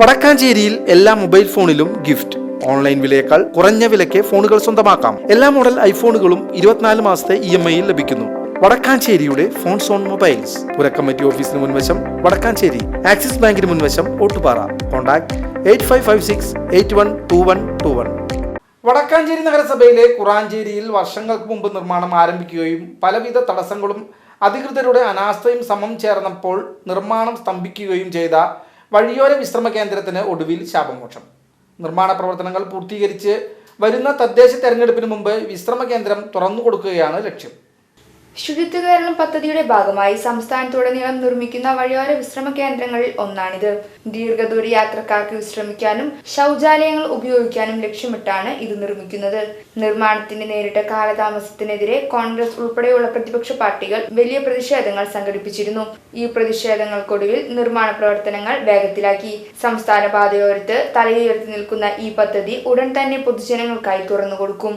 വടക്കാഞ്ചേരിയിൽ എല്ലാ മൊബൈൽ ഫോണിലും gift. Online വിലയേക്കാൾ കുറഞ്ഞ വിലയ്ക്ക് ഫോണുകൾ സ്വന്തമാക്കാം. എല്ലാ മോഡൽ ഐഫോണുകളും ഇരുപത്തിനാല് മാസത്തെ ഇ എം ഐയിൽ ലഭിക്കുന്നു. വടക്കാഞ്ചേരിയുടെ ഫോൺ സോൺ മൊബൈൽസ്. പുരക്കമ്മറ്റി ഓഫീസിന് മുൻവശം വടക്കാഞ്ചേരി. ആക്സിസ് ബാങ്കിന് മുൻവശം Ottupara. Contact eight five five six eight one two one two one. Vadakkanchery നഗരസഭയിലെ കുറാഞ്ചേരിയിൽ വർഷങ്ങൾക്ക് മുമ്പ് നിർമ്മാണം ആരംഭിക്കുകയും പലവിധ തടസ്സങ്ങളും അധികൃതരുടെ അനാസ്ഥയും സമം ചേർന്നപ്പോൾ നിർമ്മാണം സ്തംഭിക്കുകയും ചെയ്ത വഴിയോര വിശ്രമ കേന്ദ്രത്തിന് ഒടുവിൽ ശാപമോക്ഷം. നിർമ്മാണ പ്രവർത്തനങ്ങൾ പൂർത്തീകരിച്ച് വരുന്ന തദ്ദേശ തെരഞ്ഞെടുപ്പിന് മുമ്പ് വിശ്രമ കേന്ദ്രം തുറന്നു കൊടുക്കുകയാണ് ലക്ഷ്യം. ശുചിത്വ കേരളം പദ്ധതിയുടെ ഭാഗമായി സംസ്ഥാനത്തുടനീളം നിർമ്മിക്കുന്ന വഴിയോര വിശ്രമ കേന്ദ്രങ്ങളിൽ ഒന്നാണിത്. ദീർഘദൂര യാത്രക്കാർക്ക് വിശ്രമിക്കാനും ശൗചാലയങ്ങൾ ഉപയോഗിക്കാനും ലക്ഷ്യമിട്ടാണ് ഇത് നിർമ്മിക്കുന്നത്. നിർമ്മാണത്തിന് നേരിട്ട കാലതാമസത്തിനെതിരെ കോൺഗ്രസ് ഉൾപ്പെടെയുള്ള പ്രതിപക്ഷ പാർട്ടികൾ വലിയ പ്രതിഷേധങ്ങൾ സംഘടിപ്പിച്ചിരുന്നു. ഈ പ്രതിഷേധങ്ങൾക്കൊടുവിൽ നിർമ്മാണ പ്രവർത്തനങ്ങൾ വേഗത്തിലാക്കി. സംസ്ഥാന പാതയോരത്ത് തലയുയർത്തി നിൽക്കുന്ന ഈ പദ്ധതി ഉടൻ തന്നെ പൊതുജനങ്ങൾക്കായി തുറന്നുകൊടുക്കും.